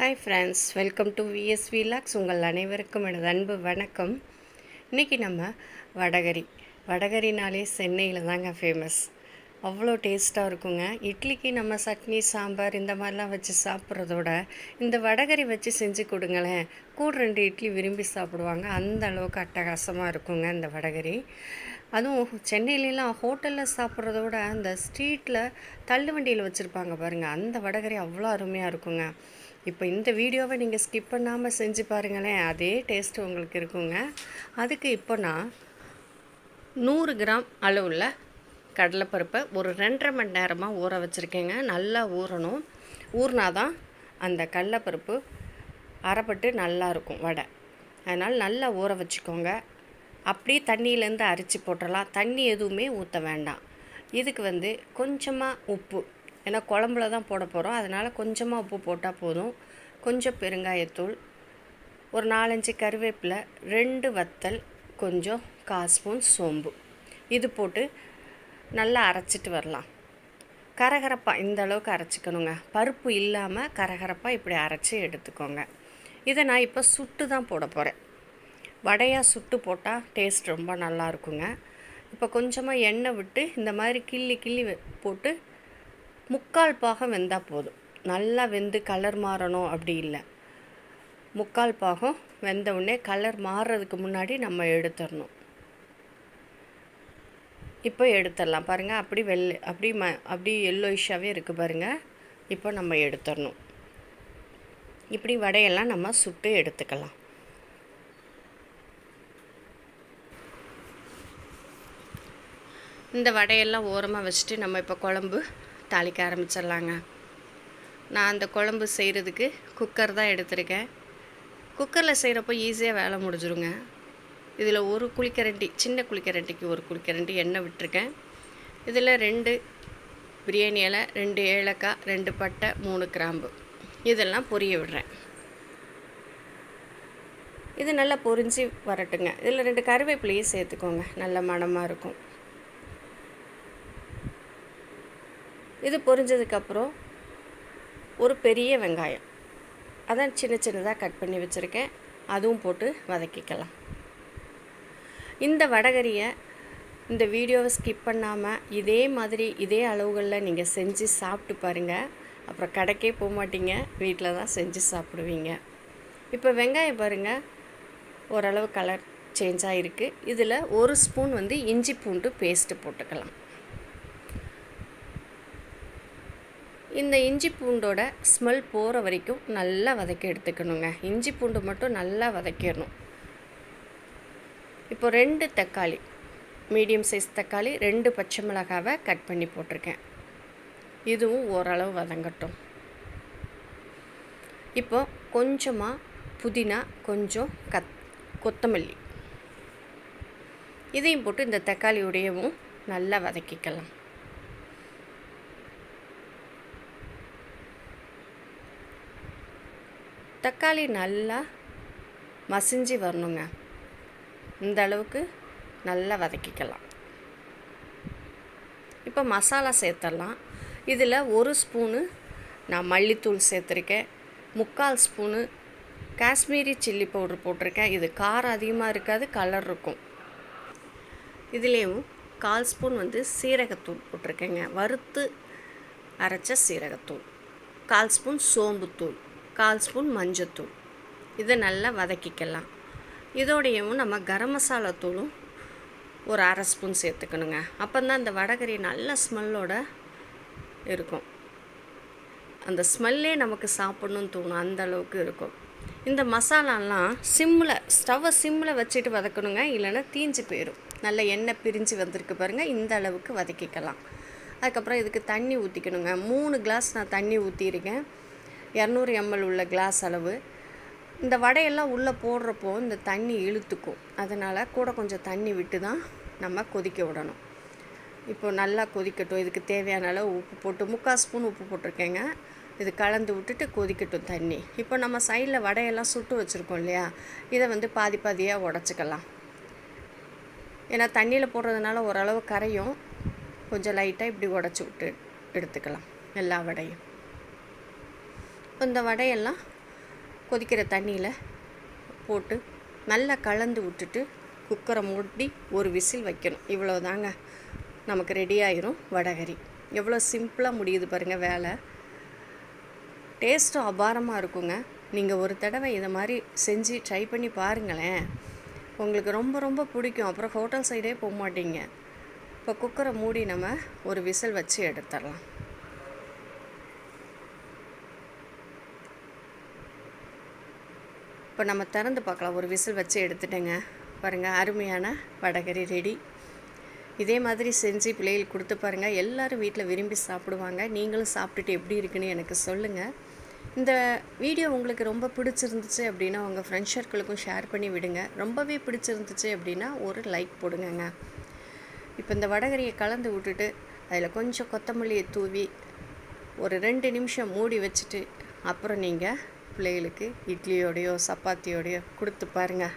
Hi friends welcome to VS vlogs உங்கள் அனைவருக்கும் எனது அன்பு வணக்கம். இன்றைக்கி நம்ம வடகரி. வடகரினாலே சென்னையில் தாங்க ஃபேமஸ் அவ்வளோ டேஸ்ட்டாக இருக்குங்க. இட்லிக்கு நம்ம சட்னி சாம்பார் இந்த மாதிரிலாம் வச்சு சாப்பிட்றதோட இந்த வடகரி வச்சு செஞ்சு கொடுங்களேன். கூட ரெண்டு இட்லி விரும்பி சாப்பிடுவாங்க. அந்த அளவுக்கு அட்டகாசமாக இருக்குங்க இந்த வடகரி. அதுவும் சென்னையிலலாம் ஹோட்டலில் சாப்பிட்றத விட அந்த ஸ்ட்ரீட்டில் தள்ளு வண்டியில் வச்சுருப்பாங்க பாருங்கள் அந்த வடகரி அவ்வளோ அருமையாக இருக்குங்க. இப்போ இந்த வீடியோவை நீங்கள் ஸ்கிப் பண்ணாமல் செஞ்சு பாருங்களேன். அதே டேஸ்ட்டு உங்களுக்கு இருக்குங்க. அதுக்கு இப்போ நான் நூறு கிராம் அளவில் கடலைப்பருப்பை ஒரு ரெண்டரை மணி நேரமாக ஊற வச்சுருக்கேங்க. நல்லா ஊறணும். ஊறினா தான் அந்த கடலைப்பருப்பு அரைப்பட்டு நல்லா இருக்கும் வடை. அதனால் நல்லா ஊற வச்சுக்கோங்க. அப்படியே தண்ணியிலேருந்து அரிச்சு போட்டுடலாம் தண்ணி எதுவுமே ஊற்ற வேண்டாம். இதுக்கு வந்து கொஞ்சமாக உப்பு ஏன்னா குழம்புல தான் போட போகிறோம் அதனால் கொஞ்சமாக உப்பு போட்டால் போதும். கொஞ்சம் பெருங்காயத்தூள் ஒரு நாலஞ்சு கருவேப்பிலை ரெண்டு வத்தல் கொஞ்சம் கால் ஸ்பூன் சோம்பு. இது போட்டு நல்லா அரைச்சிட்டு வரலாம். கரகரப்பாக இந்த அளவுக்கு அரைச்சிக்கணுங்க. பருப்பு இல்லாமல் கரகரப்பாக இப்படி அரைச்சி எடுத்துக்கோங்க. இதை நான் இப்போ சுட்டு தான் போட போகிறேன் வடையாக சுட்டு போட்டால் டேஸ்ட் ரொம்ப நல்லா இருக்குங்க. இப்போ கொஞ்சமாக எண்ணெய் விட்டு இந்த மாதிரி கிள்ளி கிள்ளி போட்டு முக்கால் பாகம் வெந்தால் போதும். நல்லா வெந்து கலர் மாறணும் அப்படி இல்லை. முக்கால் பாகம் வெந்த உடனே கலர் மாறுறதுக்கு முன்னாடி நம்ம எடுத்துடணும். இப்போ எடுத்துடலாம். பாருங்கள் அப்படி வெள்ளை அப்படி ம அப்படி எல்லோயிஷாகவே இருக்குது பாருங்கள் இப்போ நம்ம எடுத்துடணும். இப்படி வடையெல்லாம் நம்ம சுட்டு எடுத்துக்கலாம். இந்த வடையெல்லாம் ஓரமாக வச்சுட்டு நம்ம இப்போ குழம்பு தாளிக்க ஆரம்பிச்சிடலாங்க. நான் அந்த குழம்பு செய்கிறதுக்கு குக்கர் தான் எடுத்திருக்கேன். குக்கரில் செய்கிறப்போ ஈஸியாக வேலை முடிஞ்சிருங்க. இதில் ஒரு குளிக்கரண்டி சின்ன குளிக்கரண்டிக்கு ஒரு குளிக்கரண்டி எண்ணெய் விட்டுருக்கேன். இதில் ரெண்டு பிரியாணி இலை ரெண்டு ஏலக்காய் ரெண்டு பட்டை மூணு கிராம்பு. இதெல்லாம் பொரிய விடுறேன். இது நல்லா பொரிஞ்சு வரட்டுங்க. இதில் ரெண்டு கருவேப்பிலையும் சேர்த்துக்கோங்க. நல்ல மணமாக இருக்கும். இது பொரிஞ்சதுக்கப்புறம் ஒரு பெரிய வெங்காயம். அதான் சின்ன சின்னதாக கட் பண்ணி வச்சுருக்கேன். அதுவும் போட்டு வதக்கிக்கலாம். இந்த வடகரியை இந்த வீடியோவை ஸ்கிப் பண்ணாமல் இதே மாதிரி இதே அளவுகளில் நீங்கள் செஞ்சு சாப்பிட்டு பாருங்கள் அப்புறம் கடைக்கே போக மாட்டீங்க. வீட்டில் தான் செஞ்சு சாப்பிடுவீங்க. இப்போ வெங்காயம் பாருங்கள் ஓரளவு கலர் சேஞ்ச் ஆகிருக்கு இதில் ஒரு ஸ்பூன் வந்து இஞ்சி பூண்டு பேஸ்ட்டு போட்டுக்கலாம். இந்த இஞ்சி பூண்டோட ஸ்மெல் போகிற வரைக்கும் நல்லா வதக்கி எடுத்துக்கணுங்க. இஞ்சி பூண்டு மட்டும் நல்லா வதக்கிடணும். இப்போ ரெண்டு தக்காளி மீடியம் சைஸ் தக்காளி ரெண்டு பச்சை மிளகாவை கட் பண்ணி போட்டிருக்கேன். இதுவும் ஓரளவு வதங்கட்டும். இப்போ கொஞ்சமாக புதினா கொஞ்சம் கத் கொத்தமல்லி. இதையும் போட்டு இந்த தக்காளியுடையவும் நல்லா வதக்கிக்கலாம். தக்காளி நல்லா மசிஞ்சு வரணுங்க. இந்த அளவுக்கு நல்லா வதக்கிக்கலாம். இப்போ மசாலா சேர்த்துடலாம் இதில் ஒரு ஸ்பூனு நான் மல்லித்தூள் சேர்த்துருக்கேன். முக்கால் ஸ்பூனு காஷ்மீரி சில்லி பவுடர் போட்டிருக்கேன். இது காரம் அதிகமாக இருக்காது கலர் இருக்கும். இதுலேயும் கால் ஸ்பூன் வந்து சீரகத்தூள் போட்டிருக்கேங்க. வறுத்து அரைச்ச சீரகத்தூள். கால் ஸ்பூன் சோம்புத்தூள். கால் ஸ்பூன் மஞ்சத்தூள் இதை நல்லா வதக்கிக்கலாம். இதோடையும் நம்ம கரம் மசாலா தூளும் ஒரு அரை ஸ்பூன் சேர்த்துக்கணுங்க. அப்போ தான் அந்த வடகறி நல்ல ஸ்மெல்லோட இருக்கும். அந்த ஸ்மெல்லே நமக்கு சாப்பிட்ணுன்னு தோணும். அந்த அளவுக்கு இருக்கும். இந்த மசாலாலாம் சிம்மில் ஸ்டவ்வை சிம்மில் வச்சுட்டு வதக்கணுங்க. இல்லைன்னா தீஞ்சு போயிடும் நல்ல எண்ணெய் பிரிஞ்சு வந்திருக்கு பாருங்கள் இந்த அளவுக்கு வதக்கிக்கலாம். அதுக்கப்புறம் இதுக்கு தண்ணி ஊற்றிக்கணுங்க மூணு கிளாஸ் நான் தண்ணி ஊற்றிருக்கேன் இரநூறு எம்எல் உள்ள கிளாஸ் அளவு. இந்த வடையெல்லாம் உள்ளே போடுறப்போ இந்த தண்ணி இழுத்துக்கும். அதனால் கூட கொஞ்சம் தண்ணி விட்டு தான் நம்ம கொதிக்க விடணும். இப்போ நல்லா கொதிக்கட்டும். இதுக்கு தேவையான அளவு உப்பு போட்டு முக்கால் ஸ்பூன் உப்பு போட்டிருக்கேங்க. இது கலந்து விட்டுட்டு கொதிக்கட்டும் தண்ணி. இப்போ நம்ம சைடில் வடையெல்லாம் சுட்டு வச்சுருக்கோம் இல்லையா? இதை வந்து பாதி பாதியாக உடச்சிக்கலாம். ஏன்னா தண்ணியில் போடுறதுனால ஓரளவு கரையும். கொஞ்சம் லைட்டாக இப்படி உடச்சி விட்டு எடுத்துக்கலாம். எல்லா வடையும். இந்த வடையெல்லாம் கொதிக்கிற தண்ணியில் போட்டு நல்லா கலந்து விட்டுட்டு குக்கரை மூடி ஒரு விசில் வைக்கணும். இவ்வளோ தாங்க நமக்கு ரெடி ஆயிரும் வடகரி எவ்வளோ சிம்பிளாக முடியுது பாருங்கள் வேலை. டேஸ்ட்டும் அபாரமாக இருக்குங்க. நீங்கள் ஒரு தடவை இதை மாதிரி செஞ்சு ட்ரை பண்ணி பாருங்களேன். உங்களுக்கு ரொம்ப ரொம்ப பிடிக்கும். அப்புறம் ஹோட்டல் சைடே போக மாட்டீங்க. இப்போ குக்கரை மூடி நம்ம ஒரு விசில் வச்சு எடுத்துடலாம். இப்போ நம்ம திறந்து பார்க்கலாம். ஒரு விசில் வச்சு எடுத்துட்டேங்க. பாருங்கள் அருமையான வடகரி ரெடி. இதே மாதிரி செஞ்சு பிள்ளைகளுக்கு கொடுத்து பாருங்கள் எல்லோரும் வீட்டில் விரும்பி சாப்பிடுவாங்க. நீங்களும் சாப்பிட்டுட்டு எப்படி இருக்குன்னு எனக்கு சொல்லுங்கள் இந்த வீடியோ உங்களுக்கு ரொம்ப பிடிச்சிருந்துச்சு அப்படின்னா உங்கள் ஃப்ரெண்ட்ஸ் சர்க்கிளுக்கும் ஷேர் பண்ணி விடுங்க. ரொம்பவே பிடிச்சிருந்துச்சு அப்படின்னா ஒரு லைக் போடுங்கங்க. இப்போ இந்த வடகரியை கலந்து விட்டுட்டு அதில் கொஞ்சம் கொத்தமல்லியை தூவி ஒரு ரெண்டு நிமிஷம் மூடி வச்சுட்டு அப்புறம் நீங்கள் பிள்ளைகளுக்கு இட்லியோடையோ சப்பாத்தியோடையோ கொடுத்து பாருங்கள்